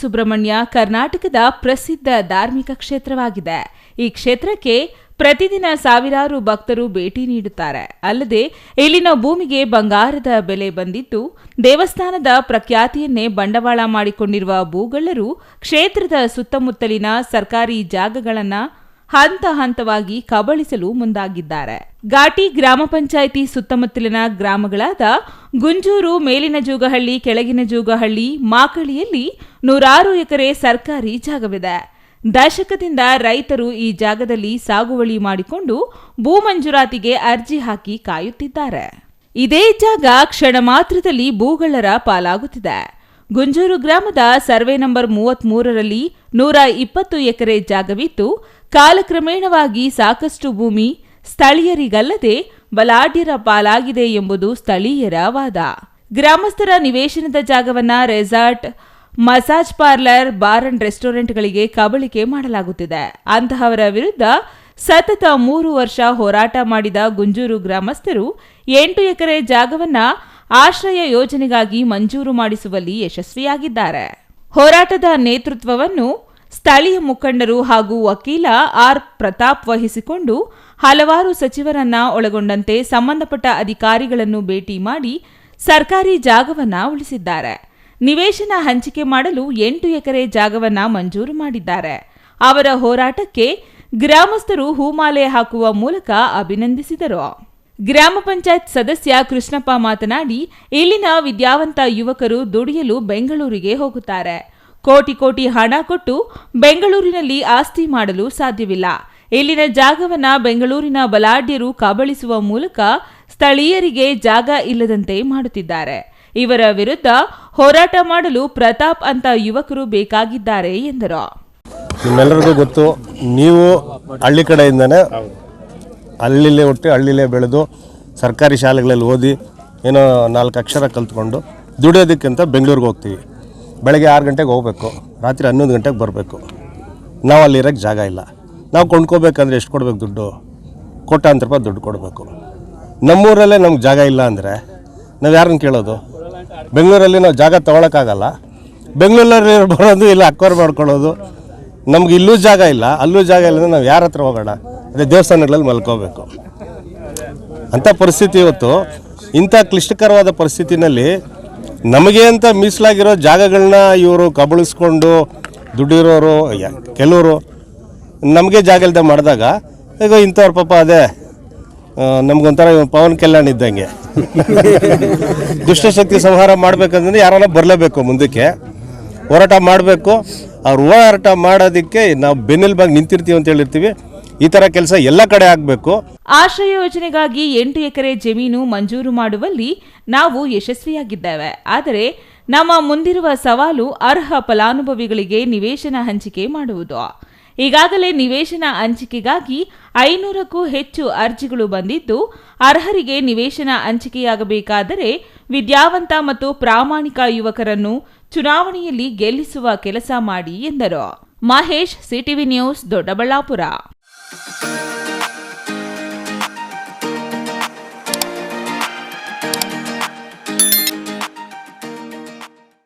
ಸುಬ್ರಹ್ಮಣ್ಯ ಕರ್ನಾಟಕದ ಪ್ರಸಿದ್ಧ ಧಾರ್ಮಿಕ ಕ್ಷೇತ್ರವಾಗಿದೆ. ಈ ಕ್ಷೇತ್ರಕ್ಕೆ ಪ್ರತಿದಿನ ಸಾವಿರಾರು ಭಕ್ತರು ಭೇಟಿ ನೀಡುತ್ತಾರೆ. ಅಲ್ಲದೆ, ಇಲ್ಲಿನ ಭೂಮಿಗೆ ಬಂಗಾರದ ಬೆಲೆ ಬಂದಿದ್ದು, ದೇವಸ್ಥಾನದ ಪ್ರಖ್ಯಾತಿಯನ್ನೇ ಬಂಡವಾಳ ಮಾಡಿಕೊಂಡಿರುವ ಭೂಗಳ್ಳರು ಕ್ಷೇತ್ರದ ಸುತ್ತಮುತ್ತಲಿನ ಸರ್ಕಾರಿ ಜಾಗಗಳನ್ನು ಹಂತ ಹಂತವಾಗಿ ಕಬಳಿಸಲು ಮುಂದಾಗಿದ್ದಾರೆ. ಘಾಟಿ ಗ್ರಾಮ ಪಂಚಾಯಿತಿ ಸುತ್ತಮುತ್ತಲಿನ ಗ್ರಾಮಗಳಾದ ಗುಂಜೂರು, ಮೇಲಿನ ಜೂಗಹಳ್ಳಿ, ಕೆಳಗಿನ ಜೂಗಹಳ್ಳಿ, ಮಾಕಳಿಯಲ್ಲಿ ನೂರಾರು ಎಕರೆ ಸರ್ಕಾರಿ ಜಾಗವಿದೆ. ದಶಕದಿಂದ ರೈತರು ಈ ಜಾಗದಲ್ಲಿ ಸಾಗುವಳಿ ಮಾಡಿಕೊಂಡು ಭೂಮಂಜೂರಾತಿಗೆ ಅರ್ಜಿ ಹಾಕಿ ಕಾಯುತ್ತಿದ್ದಾರೆ. ಇದೇ ಜಾಗ ಕ್ಷಣ ಮಾತ್ರದಲ್ಲಿ ಭೂಗಳರ ಪಾಲಾಗುತ್ತಿದೆ. ಗುಂಜೂರು ಗ್ರಾಮದ ಸರ್ವೆ ನಂಬರ್ ಮೂವತ್ತ್ ಮೂರರಲ್ಲಿ ನೂರ ಇಪ್ಪತ್ತು ಎಕರೆ ಜಾಗವಿತ್ತು ಕಾಲಕ್ರಮೇಣವಾಗಿ ಸಾಕಷ್ಟು ಭೂಮಿ ಸ್ಥಳೀಯರಿಗಲ್ಲದೆ ಬಲಾಢ್ಯರ ಪಾಲಾಗಿದೆ ಎಂಬುದು ಸ್ಥಳೀಯರ ವಾದ. ಗ್ರಾಮಸ್ಥರ ನಿವೇಶನದ ಜಾಗವನ್ನ resort, massage parlour, bar and ರೆಸ್ಟೋರೆಂಟ್ಗಳಿಗೆ ಕಬಳಿಕೆ ಮಾಡಲಾಗುತ್ತಿದೆ. ಅಂತಹವರ ವಿರುದ್ಧ ಸತತ ಮೂರು ವರ್ಷ ಹೋರಾಟ ಮಾಡಿದ ಗುಂಜೂರು ಗ್ರಾಮಸ್ಥರು ಎಂಟು ಎಕರೆ ಜಾಗವನ್ನ ಆಶ್ರಯ ಯೋಜನೆಗಾಗಿ ಮಂಜೂರು ಮಾಡಿಸುವಲ್ಲಿ ಯಶಸ್ವಿಯಾಗಿದ್ದಾರೆ. ಹೋರಾಟದ ನೇತೃತ್ವವನ್ನು ಸ್ಥಳೀಯ ಮುಖಂಡರು ಹಾಗೂ ವಕೀಲ ಆರ್ ಪ್ರತಾಪ್ ವಹಿಸಿಕೊಂಡು ಹಲವಾರು ಸಚಿವರನ್ನ ಒಳಗೊಂಡಂತೆ ಸಂಬಂಧಪಟ್ಟ ಅಧಿಕಾರಿಗಳನ್ನು ಭೇಟಿ ಮಾಡಿ ಸರ್ಕಾರಿ ಜಾಗವನ್ನ ಉಳಿಸಿದ್ದಾರೆ. ನಿವೇಶನ ಹಂಚಿಕೆ ಮಾಡಲು ಎಂಟು ಎಕರೆ ಜಾಗವನ್ನ ಮಂಜೂರು ಮಾಡಿದ್ದಾರೆ. ಅವರ ಹೋರಾಟಕ್ಕೆ ಗ್ರಾಮಸ್ಥರು ಹೂಮಾಲೆ ಹಾಕುವ ಮೂಲಕ ಅಭಿನಂದಿಸಿದರು. ಗ್ರಾಮ ಪಂಚಾಯತ್ ಸದಸ್ಯ ಕೃಷ್ಣಪ್ಪ ಮಾತನಾಡಿ, ಇಲ್ಲಿನ ವಿದ್ಯಾವಂತ ಯುವಕರು ದುಡಿಯಲು ಬೆಂಗಳೂರಿಗೆ ಹೋಗುತ್ತಾರೆ. ಕೋಟಿ ಕೋಟಿ ಹಣ ಕೊಟ್ಟು ಬೆಂಗಳೂರಿನಲ್ಲಿ ಆಸ್ತಿ ಮಾಡಲು ಸಾಧ್ಯವಿಲ್ಲ. ಇಲ್ಲಿನ ಜಾಗವನ್ನ ಬೆಂಗಳೂರಿನ ಬಲಾಢ್ಯರು ಕಬಳಿಸುವ ಮೂಲಕ ಸ್ಥಳೀಯರಿಗೆ ಜಾಗ ಇಲ್ಲದಂತೆ ಮಾಡುತ್ತಿದ್ದಾರೆ. ಇವರ ವಿರುದ್ಧ ಹೋರಾಟ ಮಾಡಲು ಪ್ರತಾಪ್ ಅಂತ ಯುವಕರು ಬೇಕಾಗಿದ್ದಾರೆ ಎಂದರು. ನಿಮ್ಮೆಲ್ಲರಿಗೂ ಗೊತ್ತು, ನೀವು ಹಳ್ಳಿ ಕಡೆಯಿಂದನೇ ಹಳ್ಳಿಲೇ ಹುಟ್ಟಿ ಹಳ್ಳಿಲೇ ಬೆಳೆದು ಸರ್ಕಾರಿ ಶಾಲೆಗಳಲ್ಲಿ ಓದಿ ಏನೋ ನಾಲ್ಕು ಅಕ್ಷರ ಕಲ್ತ್ಕೊಂಡು ದುಡಿಯೋದಕ್ಕಿಂತ ಬೆಂಗಳೂರಿಗೆ ಹೋಗ್ತೀವಿ. ಬೆಳಗ್ಗೆ ಆರು ಗಂಟೆಗೆ ಹೋಗಬೇಕು. ರಾತ್ರಿ ಹನ್ನೊಂದು ಗಂಟೆಗೆ ಬರಬೇಕು. ನಾವು ಅಲ್ಲಿ ಇರೋಕ್ಕೆ ಜಾಗ ಇಲ್ಲ. ನಾವು ಕೊಂಡ್ಕೋಬೇಕಂದ್ರೆ ಎಷ್ಟು ಕೊಡ್ಬೇಕು ದುಡ್ಡು? ಕೋಟ್ಯಾಂತರ ರೂಪಾಯಿ ದುಡ್ಡು ಕೊಡಬೇಕು. ನಮ್ಮೂರಲ್ಲೇ ನಮ್ಗೆ ಜಾಗ ಇಲ್ಲ ಅಂದರೆ ನಾವು ಯಾರನ್ನ ಕೇಳೋದು? ಬೆಂಗಳೂರಲ್ಲಿ ನಾವು ಜಾಗ ತೊಗೊಳಕ್ಕಾಗಲ್ಲ. ಬೆಂಗಳೂರಲ್ಲಿ ಬರೋದು ಇಲ್ಲ, ಅಕ್ವರ್ ಮಾಡ್ಕೊಳ್ಳೋದು. ನಮ್ಗೆ ಇಲ್ಲೂ ಜಾಗ ಇಲ್ಲ, ಅಲ್ಲೂ ಜಾಗ ಇಲ್ಲ ಅಂದರೆ ನಾವು ಯಾರ ಹತ್ರ ಹೋಗೋಣ? ಅದೇ ದೇವಸ್ಥಾನಗಳಲ್ಲಿ ಮಲ್ಕೋಬೇಕು. ಅಂಥ ಪರಿಸ್ಥಿತಿ ಇವತ್ತು. ಇಂಥ ಕ್ಲಿಷ್ಟಕರವಾದ ಪರಿಸ್ಥಿತಿನಲ್ಲಿ ನಮಗೆ ಅಂತ ಮೀಸಲಾಗಿರೋ ಜಾಗಗಳನ್ನ ಇವರು ಕಬಳಿಸ್ಕೊಂಡು ದುಡ್ಡಿರೋರು ಕೆಲವರು ನಮಗೆ ಜಾಗ ಇಲ್ಲದೆ ಮಾಡಿದಾಗ ಈಗ ಇಂಥವ್ರ ಪಾಪ ಅದೇ ನಮಗೊಂಥರ ಪವನ್ ಕಲ್ಯಾಣ್ ಇದ್ದಂಗೆ. ದುಷ್ಟಶಕ್ತಿ ಸಂಹಾರ ಮಾಡಬೇಕಂದ್ರೆ ಯಾರನ್ನ ಬರಲೇಬೇಕು ಮುಂದಕ್ಕೆ. ಹೋರಾಟ ಮಾಡಬೇಕು. ಅವ್ರು ಹೋರಾಟ ಮಾಡೋದಕ್ಕೆ ನಾವು ಬೆನ್ನೆಲುಬಾಗಿ ನಿಂತಿರ್ತೀವಿ ಅಂತ ಹೇಳಿರ್ತೀವಿ. ಈ ತರ ಕೆಲಸ ಎಲ್ಲ ಕಡೆ ಆಗಬೇಕು. ಆಶ್ರಯ ಯೋಜನೆಗಾಗಿ ಎಂಟು ಎಕರೆ ಜಮೀನು ಮಂಜೂರು ಮಾಡುವಲ್ಲಿ ನಾವು ಯಶಸ್ವಿಯಾಗಿದ್ದೇವೆ. ಆದರೆ ನಮ್ಮ ಮುಂದಿರುವ ಸವಾಲು ಅರ್ಹ ಫಲಾನುಭವಿಗಳಿಗೆ ನಿವೇಶನ ಹಂಚಿಕೆ ಮಾಡುವುದು. ಈಗಾಗಲೇ ನಿವೇಶನ ಹಂಚಿಕೆಗಾಗಿ ಐನೂರಕ್ಕೂ ಹೆಚ್ಚು ಅರ್ಜಿಗಳು ಬಂದಿದ್ದು, ಅರ್ಹರಿಗೆ ನಿವೇಶನ ಹಂಚಿಕೆಯಾಗಬೇಕಾದರೆ ವಿದ್ಯಾವಂತ ಮತ್ತು ಪ್ರಾಮಾಣಿಕ ಯುವಕರನ್ನು ಚುನಾವಣೆಯಲ್ಲಿ ಗೆಲ್ಲಿಸುವ ಕೆಲಸ ಮಾಡಿ ಎಂದರು. Mahesh, CTV news, Doddaballapura. Thank you.